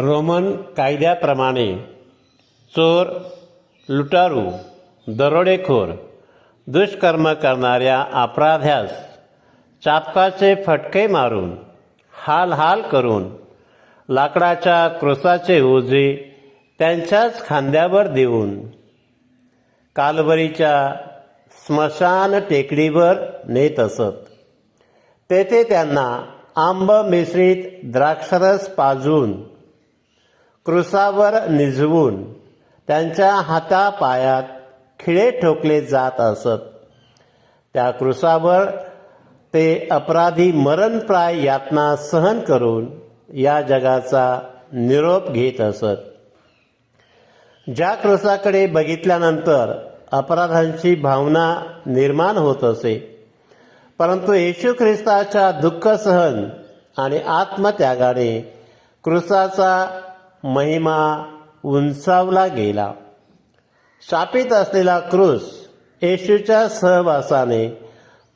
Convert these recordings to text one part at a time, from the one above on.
Roman कायद्याप्रमाणे चोर लुटारू दरोडेखोर दुष्कर्म करणाऱ्या अपराध्यास चापकाचे फटके मारून हाल हाल करून लाकडाच्या क्रोसाचे ओझे त्यांच्याच खांद्यावर देऊन कालवरीच्या स्मशान टेकडीवर नेत असत. तेथे त्यांना आंब मिश्रित द्राक्षरस पाजून क्रुसावर निजवून त्यांच्या हातापायात खिळे ठोकले जात असत. त्या क्रुसावर ते अपराधी मरणप्राय यातना सहन करून या जगाचा निरोप घेत असत. ज्या कृसाकडे बघितल्यानंतर अपराधांची भावना निर्माण होत असे परंतु येशू ख्रिस्ताच्या दुःख सहन आणि आत्मत्यागाने क्रुसाचा महिमा उंचावला गेला. शापित असलेला क्रूस येशूच्या सहवासाने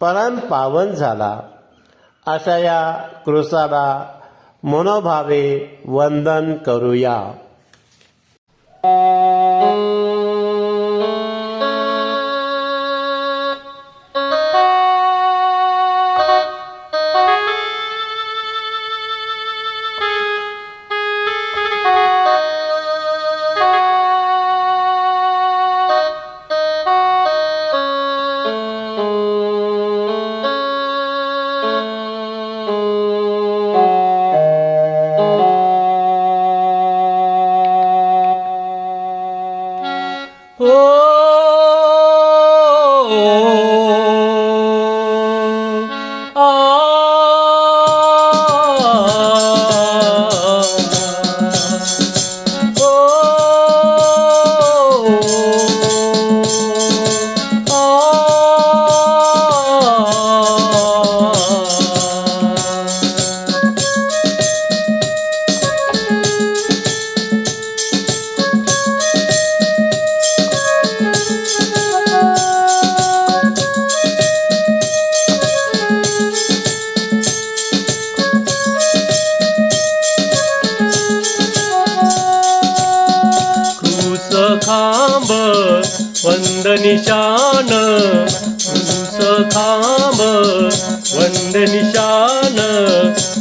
परम पावन झाला. अशा या क्रुसाला मनोभावे वंदन करूया. oh. वंदनिशान सखाम वंदनिशान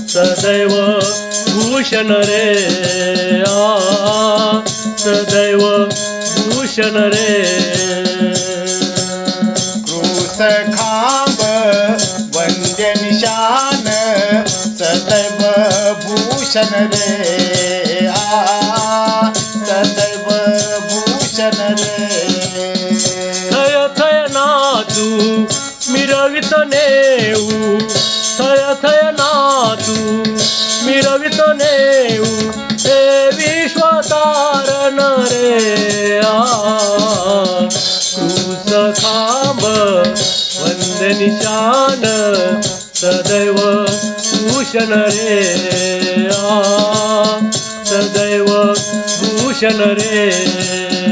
सदैव भूषण रे. आ सदैव भूषण रे. क्रूस खांब वंद्य निशान सदैव भूषण रे. आ सदैव भूषण रे. रे आ क्रूस खांब वंद निशान सदैव भूषण रे आ. सदैव भूषण रे.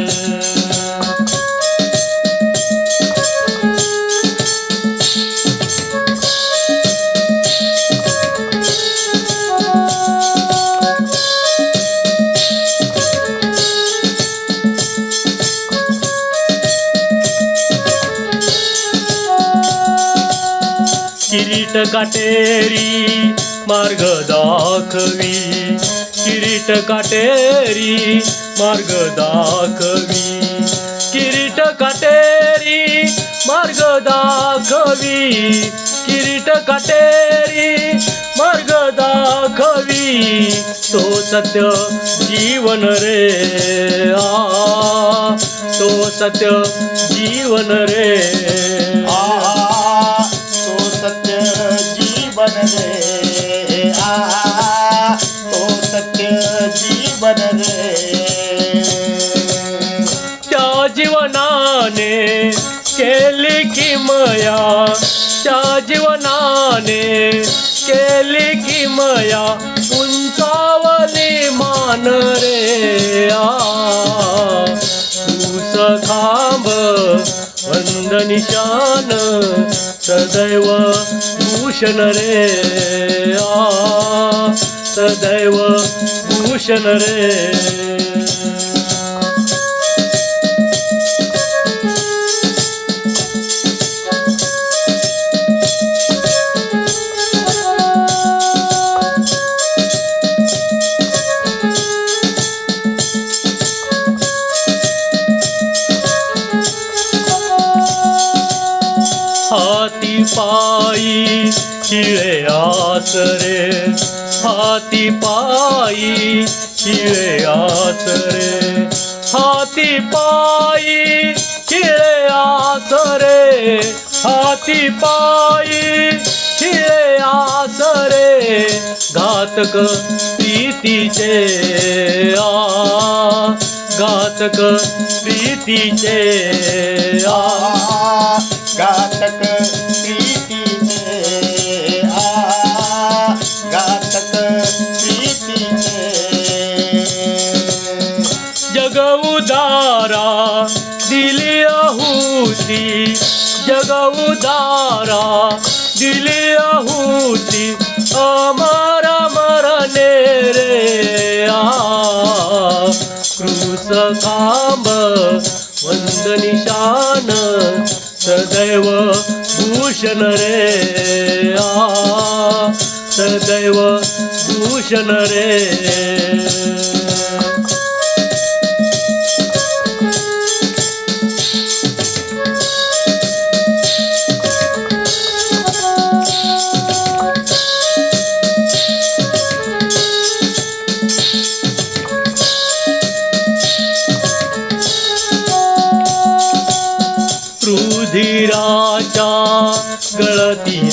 किरीट काटेरी मार्ग दाखवी. किरीट काटेरी मार्ग दाखवी. किरीट काटेरी मार्ग दाखवी. किरीट काटेरी मार्ग दाखवी. तो सत्य जीवन रे आ. तो सत्य जीवन रे आ. जीवन रे आ तो सत्य जीवन रे त्या जीवनाने केली किमया त्या जीवनाने केली किमया उंचावली मान रे आ. ऊस खांब सदैव भूषण रे आ सदैव भूषण रे हाती पायी शिळे आसरे हाती पायी शिळे आसरे हाती पायी शिळे आसरे हाती पायी शिळे आसरे घातक प्रीतीचे आ घातक प्रीतीचे आ आ घातक गौदारा दिली आहुती अमर मरणे रे. आ खांब वंद निशान सदैव भूषण रे. आ सदैव भूषण रे.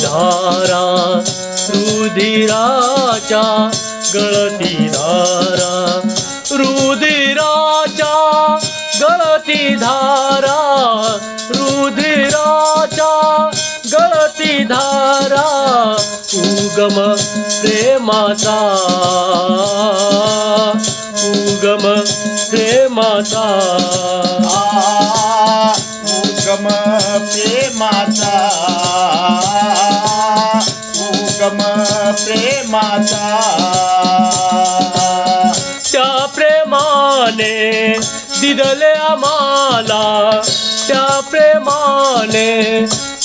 धारा रुधिराच्या गळती धारा रुधिराच्या गळती धारा रुधिराच्या गळती धारा उगम प्रेमाचा उगम प्रेमाचा. माता। त्या प्रेमाने दिदले आम्हाला त्या प्रेमाने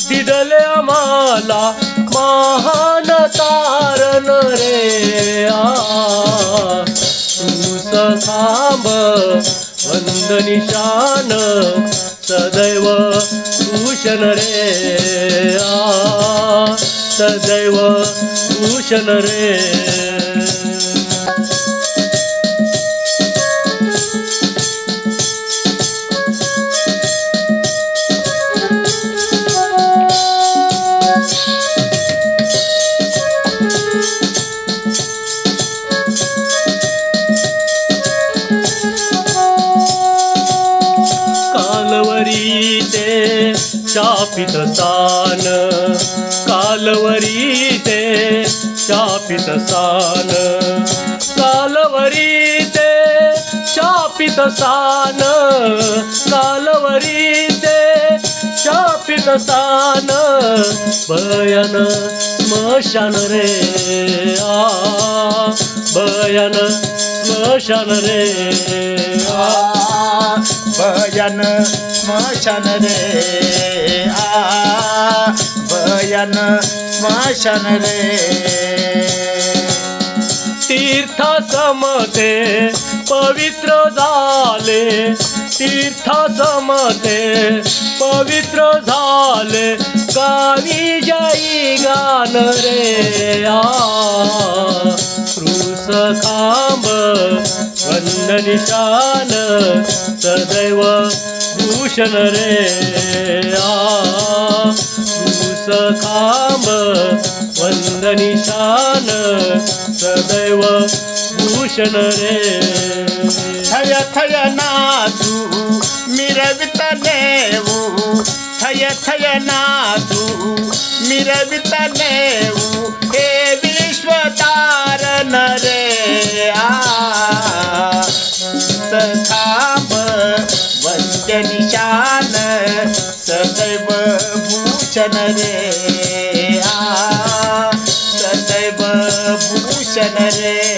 दिदले आम्हाला महान तारण रे आ। तूस थांब सदैव भूषण रे आ। सदैव भूषण रे शापित सान. कालवरी ते शापित सान. कालवरी ते शापित सान. कालवरी ते शापित सान. भयन स्मशान रे आ. भयन स्मशान रे आ. भजन स्मशान रे. आ भजन स्मशान रे. तीर्थ समते पवित्र झाले. तीर्थ समते पवित्र झाले. गावी जाई गान रे. आ रुस खांब वंदनिशान सदैव भूषण रे. आ वंदनिशान सदैव भूषण रे. थय थय नादू मिरवित देऊ थय थय नादू मिरवित देऊ हे विश्वतारण रे. भूषण रे आ सदैव भूषण रे